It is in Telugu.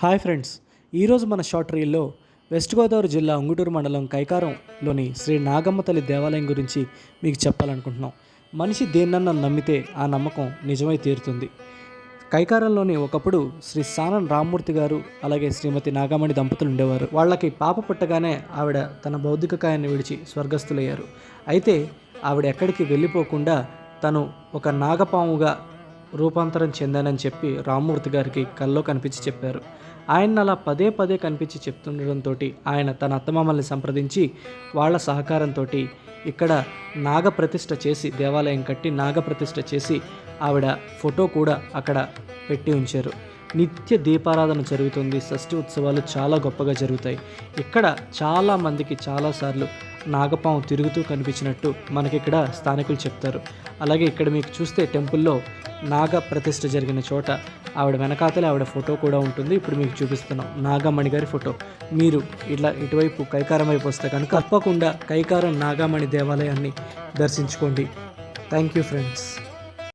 Hi friends. ఈరోజు మన షార్ట్ రీల్లో వెస్ట్ గోదావరి జిల్లా ఉంగుటూరు మండలం కైకారంలోని శ్రీ నాగమ్మ తల్లి దేవాలయం గురించి మీకు చెప్పాలనుకుంటున్నాం. మనిషి దేన్నన్నా నమ్మితే ఆ నమ్మకం నిజమై తీరుతుంది. కైకారంలోని ఒకప్పుడు శ్రీ సానం రామ్మూర్తి గారు అలాగే శ్రీమతి నాగమణి దంపతులు ఉండేవారు. వాళ్ళకి పాప పుట్టగానే ఆవిడ తన భౌతిక కాయాన్ని విడిచి స్వర్గస్థులయ్యారు. అయితే ఆవిడ ఎక్కడికి వెళ్ళిపోకుండా తను ఒక నాగపాముగా రూపాంతరం చెందానని చెప్పి రామ్మూర్తి గారికి కల్లో కనిపించి చెప్పారు. ఆయన అలా పదే పదే కనిపించి చెప్తుండటంతో ఆయన తన అత్తమామల్ని సంప్రదించి వాళ్ళ సహకారంతో ఇక్కడ నాగప్రతిష్ఠ చేసి దేవాలయం కట్టి నాగప్రతిష్ఠ చేసి ఆవిడ ఫోటో కూడా అక్కడ పెట్టి ఉంచారు. నిత్య దీపారాధన జరుగుతుంది. షష్ఠి ఉత్సవాలు చాలా గొప్పగా జరుగుతాయి. ఇక్కడ చాలా మందికి చాలాసార్లు నాగపాము తిరుగుతూ కనిపించినట్టు మనకి ఇక్కడ స్థానికులు చెప్తారు. అలాగే ఇక్కడ మీకు చూస్తే టెంపుల్లో నాగ ప్రతిష్ఠ జరిగిన చోట ఆవిడ వెనకాతలే ఆవిడ ఫోటో కూడా ఉంటుంది. ఇప్పుడు మీకు చూపిస్తున్నాం. నాగమణి గారి ఫోటో. మీరు ఇట్లా ఇటువైపు కైకారం వైపు వస్తే కనుక తప్పకుండా కైకారం నాగమణి దేవాలయాన్ని దర్శించుకోండి. Thank you friends.